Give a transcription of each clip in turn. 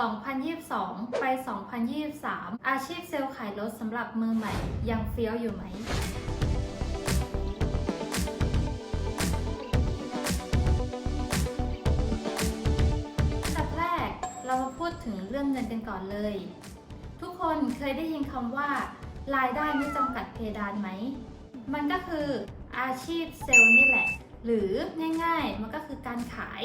2022 ไป 2023 อาชีพเซลล์ขายรถสำหรับมือใหม่ ยังเฟี้ยวอยู่ไหมอับแรกเรามาพูดถึงเรื่องเงินกันก่อนเลย ทุกคนเคยได้ยินคำว่า รายได้ไม่จำกัดเพดานไหม มันก็คืออาชีพเซลล์นี่แหละ หรือง่ายๆ มันก็คือการขาย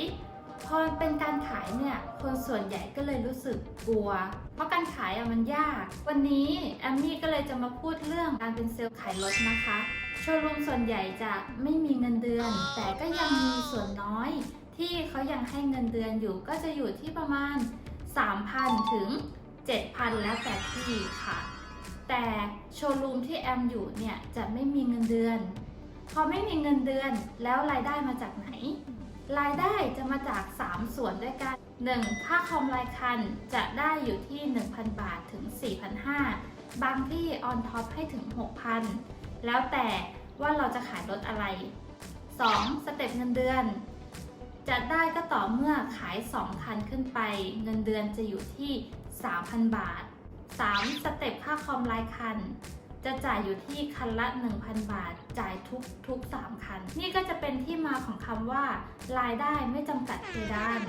พอมันเป็นการขายเนี่ยคนส่วนใหญ่ก็เลยรู้สึกกลัว เพราะการขายอะมันยาก วันนี้แอมมี่ก็เลยจะมาพูดเรื่องการเป็นเซลล์ขายรถนะคะโชว์รูมส่วนใหญ่จะไม่มีเงินเดือน แต่ก็ยังมีส่วนน้อย ที่เขายังให้เงินเดือนอยู่ก็จะอยู่ที่ประมาณ 3,000 ถึง 7,000 แล้วแต่ที่ค่ะ แต่โชว์รูมที่แอมอยู่เนี่ยจะไม่มีเงินเดือน พอไม่มีเงินเดือนแล้วรายได้มาจากไหน รายได้จะมาจาก ส่วนด้วยกัน 1. ค่าคอมรายคันจะได้อยู่ที่ 1,000 บาทถึง 4,500 บางที่ออนท็อปให้ถึง 6,000 แล้วแต่ว่าเราจะขายรถอะไร 2. สเต็ปเงินเดือน จะได้ก็ต่อเมื่อขาย 2 คันขึ้นไป เงินเดือนจะอยู่ที่ 3,000 บาท 3. สเต็ปค่าคอมรายคัน จะจ่ายอยู่ที่คันละ 1,000 บาท จ่ายทุกทุก 3 คัน นี่ก็จะเป็นที่มาของคำว่ารายได้ไม่จำกัดเพดาน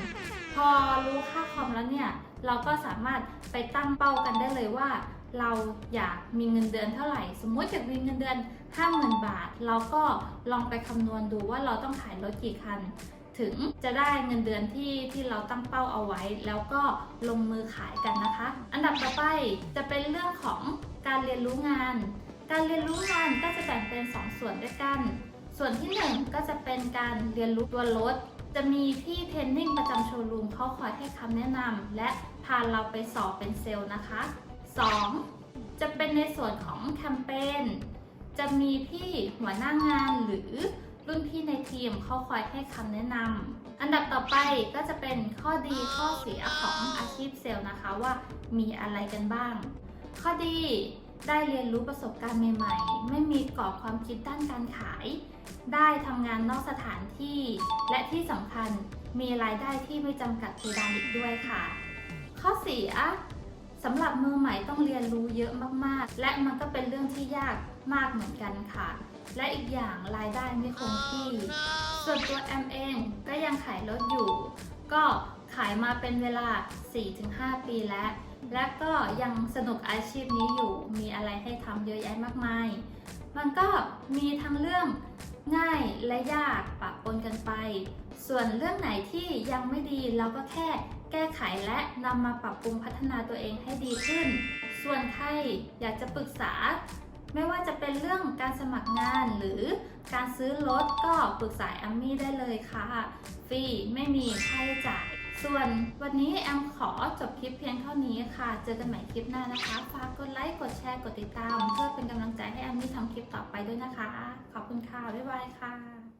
พอรู้ค่าคอมแล้วเนี่ย เราก็สามารถไปตั้งเป้ากันได้เลยว่า เราอยากมีเงินเดือนเท่าไหร่ สมมุติอยากมีเงินเดือน 50,000 บาท เราก็ลองไปคำนวณดูว่าเราต้องขายรถกี่คันถึงจะได้เงินเดือนที่ที่เราตั้งเป้าเอาไว้ แล้วก็ลงมือขายกันนะคะ อันดับต่อไปจะเป็นเรื่องของ การเรียนรู้งาน การเรียนรู้งานก็จะแบ่งเป็น 2 ส่วนด้วยกัน ส่วนที่ 1 ก็จะเป็นการเรียนรู้ตัวรถ จะมีพี่เทรนนิ่งประจำโชว์รูมเขาคอยให้คำแนะนำและพาเราไปสอบเป็นเซลล์นะคะ 2. จะเป็นในส่วนของแคมเปญ จะมีพี่หัวหน้างานหรือรุ่นพี่ในทีมเขาคอยให้คำแนะนำ อันดับต่อไปก็จะเป็นข้อดีข้อเสียของอาชีพเซลล์นะคะว่ามีอะไรกันบ้าง ข้อดี ได้เรียนรู้ประสบการณ์ใหม่ ๆ ไม่มีกรอบความคิดด้านการขาย ได้ทำงานนอกสถานที่ และที่สำคัญมีรายได้ที่ไม่จำกัดเพดานอีกด้วยค่ะ ข้อเสียสำหรับมือใหม่ต้องเรียนรู้เยอะมากๆ และมันก็เป็นเรื่องที่ยากมากเหมือนกันค่ะ และอีกอย่างรายได้ไม่คงที่ ส่วนตัวแอมเองก็ยังขายรถอยู่ ก็ ขายมาเป็นเวลา 4-5 ปีแล้ว และก็ยังสนุกอาชีพนี้อยู่ มีอะไรให้ทำเยอะแยะมากมาย มันก็มีทั้งเรื่องง่ายและยากปะปนกันไป ส่วนเรื่องไหนที่ยังไม่ดีเราก็แค่แก้ไขและนำมาปรับปรุงพัฒนาตัวเองให้ดีขึ้น ส่วนใครอยากจะปรึกษา ไม่ว่าจะเป็นเรื่องการสมัครงานหรือการซื้อรถก็ปรึกษาแอมมี่ได้เลยค่ะ ฟรีไม่มีค่าใช้จ่าย ส่วนวันนี้แอมขอจบคลิปเพียงเท่านี้ค่ะ เจอกันใหม่คลิปหน้านะคะ ฝากกดไลค์ กดแชร์ กดติดตาม เพื่อเป็นกำลังใจให้แอมที่ทำคลิปต่อไปด้วยนะคะ ขอบคุณค่ะ บ๊ายบายค่ะ